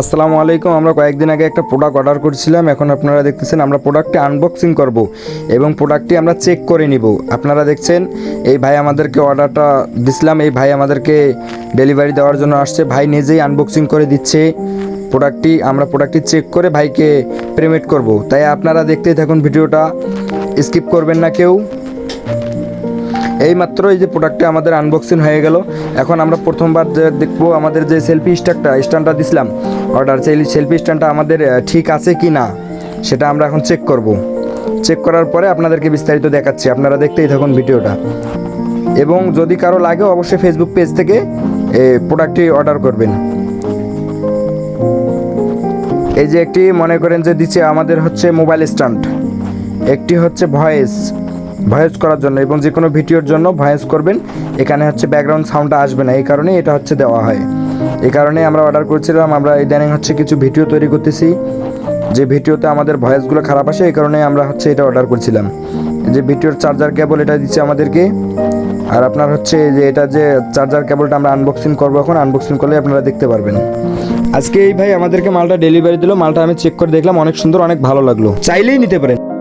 আসসালামু আলাইকুম। আমরা কয়েকদিন আগে একটা প্রোডাক্ট অর্ডার করেছিলাম। এখন আপনারা দেখতেছেন আমরা প্রোডাক্টটি আনবক্সিং করব এবং প্রোডাক্টটি আমরা চেক করে নিব। আপনারা দেখছেন, এই ভাই আমাদেরকে অর্ডারটা দিছিলাম। এই ভাই আমাদেরকে ডেলিভারি দেওয়ার জন্য আসছে। ভাই নিজেই আনবক্সিং করে দিচ্ছে প্রোডাক্টটি আমরা প্রোডাক্টটি চেক করে ভাইকে পেমেন্ট করব। তাই আপনারা দেখতেই থাকুন ভিডিওটা। স্কিপ করবেন না কেউ। এই মাত্র এই যে প্রোডাক্টটা আমাদের আনবক্সিং হয়ে গেল। এখন আমরা প্রথমবার যে দেখব আমাদের যে সেলফি স্ট্যান্ডটা স্ট্যান্ডটা দিছিলাম। অর্ডার সেই সেলফি স্ট্যান্ডটা আমাদের ঠিক আছে কি না সেটা আমরা এখন চেক করব। চেক করার পরে আপনাদেরকে বিস্তারিত দেখাচ্ছি। আপনারা দেখতেই থাকুন ভিডিওটা। এবং যদি কারও লাগে, অবশ্যই ফেসবুক পেজ থেকে প্রোডাক্টটি অর্ডার করবেন। এই যে একটি, মনে করেন যে দিচ্ছে আমাদের হচ্ছে মোবাইল স্ট্যান্ড একটি হচ্ছে ভয়েস ভয়েস করার জন্য এবং যে কোনো ভিডিওর জন্য ভয়েস করবেন। এখানে হচ্ছে ব্যাকগ্রাউন্ড সাউন্ডটা আসবে না। এই কারণে এটা হচ্ছে দেওয়া হয়। এই কারণে আমরা অর্ডার করেছিলাম। আমরা ইদানিং হচ্ছে কিছু ভিডিও তৈরি করতেছি। যে ভিডিওতে আমাদের ভয়েসগুলো খারাপ আসে, এই কারণে আমরা হচ্ছে এটা অর্ডার করছিলাম। যে ভিডিওর চার্জার কেবল এটা দিচ্ছে আমাদেরকে। আর আপনার হচ্ছে যে এটা যে চার্জার কেবলটা আমরা আনবক্সিং করব এখন আনবক্সিং করলে আপনারা দেখতে পারবেন। আজকে এই ভাই আমাদেরকে মালটা ডেলিভারি দিল। মালটা আমি চেক করে দেখলাম। অনেক সুন্দর, অনেক ভালো লাগল। চাইলেই নিতে পারেন।